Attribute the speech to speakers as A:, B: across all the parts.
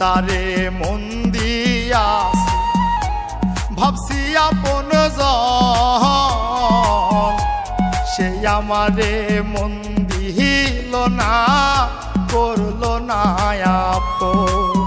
A: তারে মন দিয়া। ভাবছি আপন সে আমারে মন দিল না করল না আপন।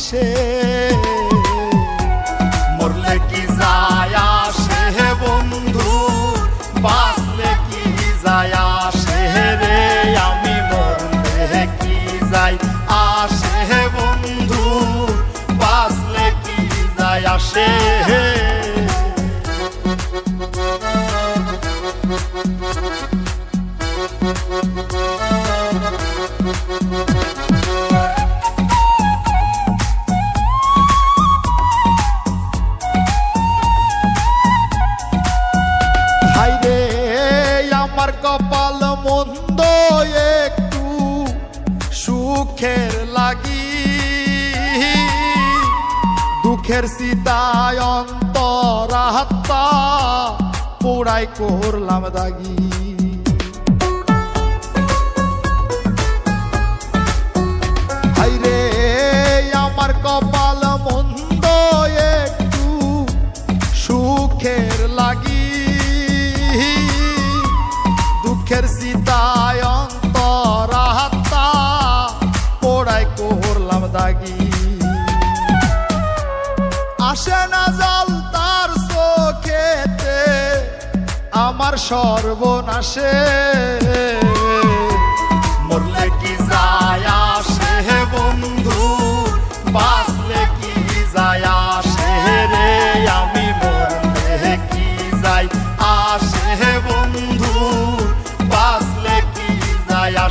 A: হাসে মরলে কি যায় আসে হে বন্ধু? বাঁচলে কি যায় আসে রে? আমি মরলে কি যাই আসে হে বন্ধু? বাঁচলে কি যায় আসে হাইরে কপাল মন্দ একটু সুখের লাগি। দুঃখের সীতায় অন্তর আত্মা পোড়াই করলাম দাগি। দুঃখের সীতায় অন্তরাত্মা পোড়াই করলাম দাগি। আসে না জল তার চোখেতে, আমার সর্বনাশে। মরলে কি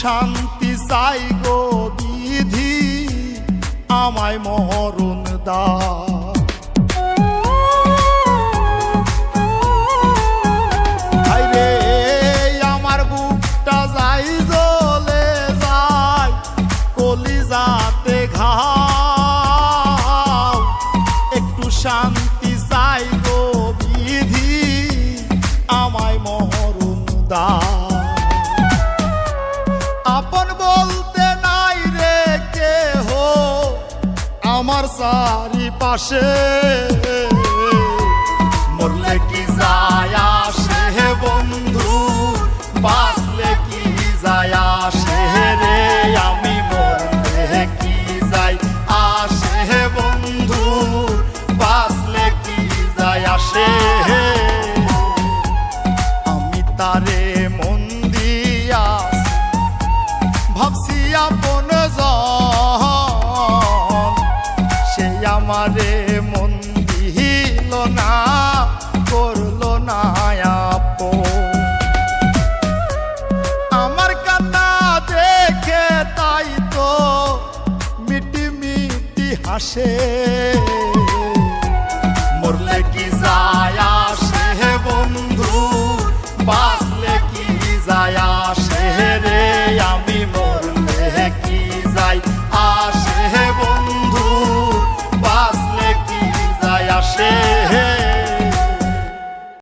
A: শান্তি চাই গো বিধি, আমায় মরণ দা আমার ঘাও। একটু শান্তি চাই গো বিধি, আমায় মরণ দা আমার চারি পাশে মরলে কি যায় আসে বন্ধু? বাঁচলে কি যায় আসে রে? আমি মরলে কি যাই আসে হে বন্ধু? বাঁচলে কি যায় আসে আমি তারে আমারে মন দিল না, করল না আপ আমার কান্না দেখে তাই তো মিটি মিটি হাসে।